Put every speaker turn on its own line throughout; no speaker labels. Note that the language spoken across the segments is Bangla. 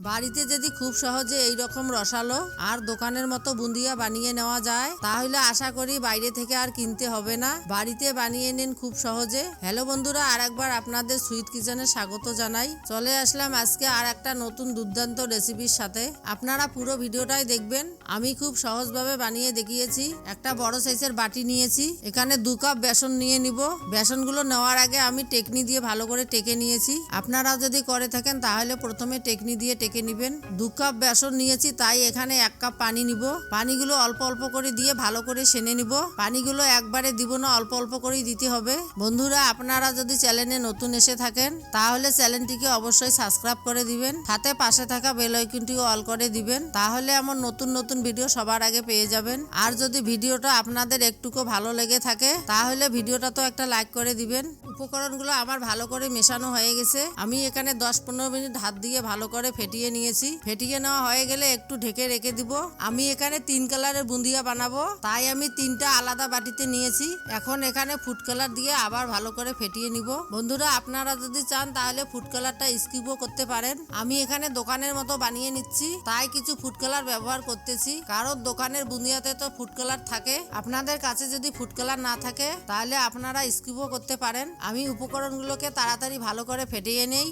বাড়িতে যদি খুব সহজে এই রকম রসালো আর দোকানের মতো বুন্দিয়া বানিয়ে নেওয়া যায়, তাহলে আশা করি বাইরে থেকে আর কিনতে হবে না। বাড়িতে বানিয়ে নিন খুব সহজে। হ্যালো বন্ধুরা আর একবার আপনাদের সুইট কিচেনে স্বাগত জানাই। চলে আসলাম আজকে আর একটা নতুন দুর্দান্ত রেসিপির সাথে। আপনারা পুরো ভিডিওটাই দেখবেন। আমি খুব সহজভাবে বানিয়ে দেখিয়েছি। একটা বড় সাইজের বাটি নিয়েছি। এখানে দু কাপ বেসন নিয়ে নিব। বেসনগুলো নেওয়ার আগে আমি টেকনি দিয়ে ভালো করে টেকে নিয়েছি। আপনারাও যদি করে থাকেন, তাহলে প্রথমে টেকনি দিয়ে টেকে নেবেন। দু কাপ বেসন নিয়েছি, তাই এখানে এক কাপ পানি নিব। পানিগুলো অল্প অল্প করে দিয়ে ভালো করে সেনে নিব। পানিগুলো একবারে দিব না, অল্প অল্প করেই দিতে হবে। বন্ধুরা, আপনারা যদি চ্যানেলে নতুন এসে থাকেন, তাহলে চ্যানেলটিকে অবশ্যই সাবস্ক্রাইব করে দিবেন। হাতে পাশে থাকা বেল আইকনটিও অল করে দিবেন। তাহলে আমার নতুন নতুন ভিডিও সবার আগে পেয়ে যাবেন। আর যদি ভিডিওটা আপনাদের একটুকু ভালো লেগে থাকে, তাহলে ভিডিওটা তো একটা লাইক করে দিবেন। উপকরণগুলো আমার ভালো করে মেশানো হয়ে গেছে। আমি এখানে দশ পনেরো মিনিট হাত দিয়ে ভালো করে ফেটিয়ে নিয়েছি। ফেটিয়ে নেওয়া হয়ে গেলে একটু ঢেকে রেখে দিব। আমি এখানে তিন কালারের বুন্দিয়া বানাবো। তাই আমি তিনটা আলাদা বাটিতে নিয়েছি। এখন এখানে ফুড কালার দিয়ে আবার ভালো করে ফেটিয়ে নিব। বন্ধুরা, আপনারা যদি চান তাহলে ফুড কালারটা স্কিপও করতে পারেন। আমি এখানে দোকানের মতো বানিয়ে নিচ্ছি। তাই কিছু ফুড কালার ব্যবহার করতেছি। কারণ দোকানের বুন্দিয়াতে তো ফুড কালার থাকে। আপনাদের কাছে যদি ফুড কালার না থাকে, তাহলে আপনারা স্কিপও করতে পারেন। আমি উপকরণগুলোকে তাড়াতাড়ি ভালো করে ফেটিয়ে নেই।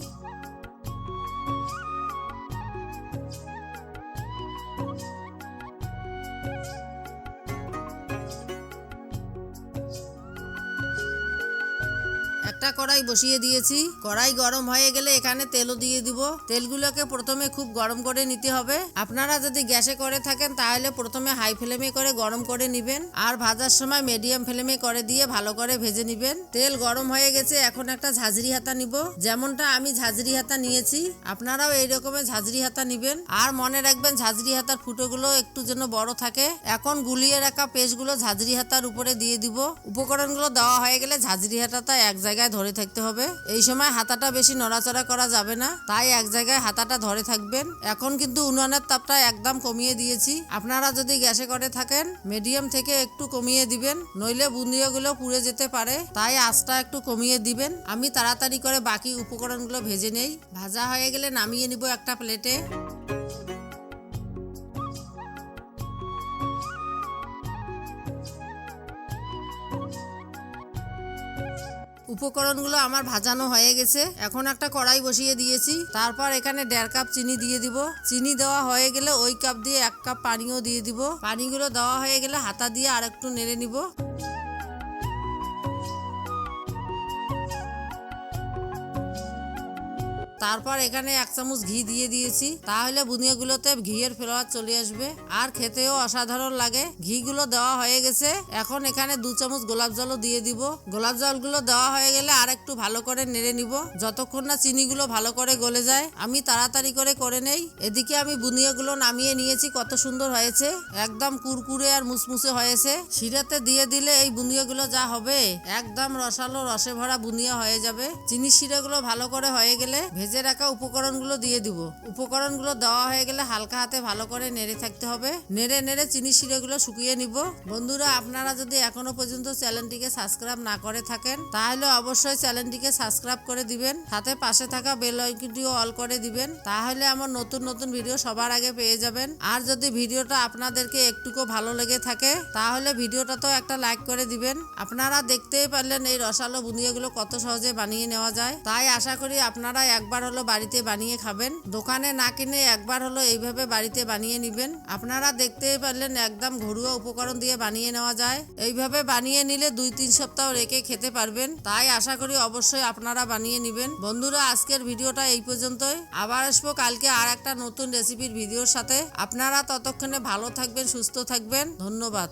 একটা কড়াই বসিয়ে দিয়েছি। কড়াই গরম হয়ে গেলে এখানে তেলও দিয়ে দিব। তেলগুলোকে প্রথমে খুব গরম করে নিতে হবে। আপনারা যদি গ্যাসে করে থাকেন, তাহলে প্রথমে হাই ফ্লেমে করে গরম করে নেবেন। আর ভাজার সময় মিডিয়াম ফ্লেমে করে দিয়ে ভালো করে ভেজে নেবেন। তেল গরম হয়ে গেছে, এখন একটা ঝাঁঝরি হাতা নিব। যেমনটা আমি ঝাঁঝরি হাতা নিয়েছি, আপনারাও এই রকমের ঝাঁঝরি হাতা নিবেন। আর মনে রাখবেন, ঝাঁঝরি হাতার ফুটোগুলো একটু যেন বড় থাকে। এখন গুলিয়ে রাখা পেস্টগুলো ঝাঁঝরি হাতার উপরে দিয়ে দিব। উপকরণগুলো দেওয়া হয়ে গেলে ঝাঁঝরি হাতাটা এক জায়গায় ধরে থাকতে হবে। এই সময় হাতাটা বেশি নড়াচড়া করা যাবে না। তাই এক জায়গায় হাতাটা ধরে থাকবেন। এখন কিন্তু উনুনের তাপটা একদম কমিয়ে দিয়েছি। আপনারা যদি গ্যাসে করে থাকেন, মিডিয়াম থেকে একটু কমিয়ে দিবেন। নইলে বুন্দিয়াগুলো পুড়ে যেতে পারে। তাই আঁচটা একটু কমিয়ে দিবেন। আমি তাড়াতাড়ি করে বাকি উপকরণগুলো ভেজে নেই। ভাজা হয়ে গেলে নামিয়ে নিব একটা প্লেটে। উপকরণগুলো আমার ভাজানো হয়ে গেছে। এখন একটা কড়াই বসিয়ে দিয়েছি। তারপর এখানে দেড় কাপ চিনি দিয়ে দিব। চিনি দেওয়া হয়ে গেলে ওই কাপ দিয়ে এক কাপ পানিও দিয়ে দিব। পানিগুলো দেওয়া হয়ে গেলে হাতা দিয়ে আর একটু নেড়ে নিব। তারপর এখানে এক চামচ ঘি দিয়ে দিয়েছি। তাহলে বুনিয়াগুলোতে ঘিয়ের ফ্লেভার চলে আসবে। আর খেতেও অসাধারণ লাগে। ঘিগুলো দেওয়া হয়ে গেছে। এখন এখানে দু চামচ গোলাপ জলও দিয়ে দিব। গোলাপ জলগুলো দেওয়া হয়ে গেলে আর একটু ভালো করে নেড়ে নিব। যতক্ষণ না চিনিগুলো ভালো করে গলে যায়, আমি তাড়াতাড়ি করে করে নেই। এদিকে আমি বুনিয়াগুলো নামিয়ে নিয়েছি, কত সুন্দর হয়েছে। একদম কুরকুরে আর মুসমুসে হয়েছে। শিরাতে দিয়ে দিলে এই বুনিয়াগুলো যা হবে, একদম রসালো রসে ভরা বুনিয়া হয়ে যাবে। চিনি শিরাগুলো ভালো করে হয়ে গেলে ভেজে রাখা উপকরণগুলো দিয়ে দিব। উপকরণগুলো দেওয়া হয়ে গেলে হালকা হাতে ভালো করে নেড়ে থাকতে হবে। নেড়ে নেড়ে চিনি শিরাগুলো শুকিয়ে নিব। বন্ধুরা, আপনারা যদি এখনও পর্যন্ত চ্যানেলটিকে সাবস্ক্রাইব না করে থাকেন, তাহলে অবশ্যই চ্যানেলটিকে সাবস্ক্রাইব করে দিবেন। সাথে পাশে থাকা বেল আইকনটিও অল করে দিবেন। তাহলে আমার নতুন নতুন ভিডিও সবার আগে পেয়ে যাবেন। আর যদি ভিডিওটা আপনাদেরকে একটুকু ভালো লেগে থাকে, তাহলে ভিডিওটা তো একটা লাইক করে দিবেন। আপনারা দেখতেই পারলেন এই রসালো বুনিয়াগুলো কত সহজে বানিয়ে নেওয়া যায়। তাই আশা করি আপনারা একবার হলো বাড়িতে বানিয়ে খাবেন। দোকানে না কিনে একবার হলো এইভাবে বাড়িতে বানিয়ে নিবেন। আপনারা দেখতেই পারলেন একদম ঘরোয়া উপকরণ দিয়ে বানিয়ে নেওয়া যায়। এইভাবে বানিয়ে নিলে দুই তিন সপ্তাহ রেখে খেতে পারবেন। তাই আশা করি অবশ্যই আপনারা বানিয়ে নিবেন। বন্ধুরা, আজকের ভিডিওটা এই পর্যন্তই। আবার আসব কালকে আর একটা নতুন রেসিপির ভিডিওর সাথে। আপনারা ততক্ষণে ভালো থাকবেন, সুস্থ থাকবেন। ধন্যবাদ।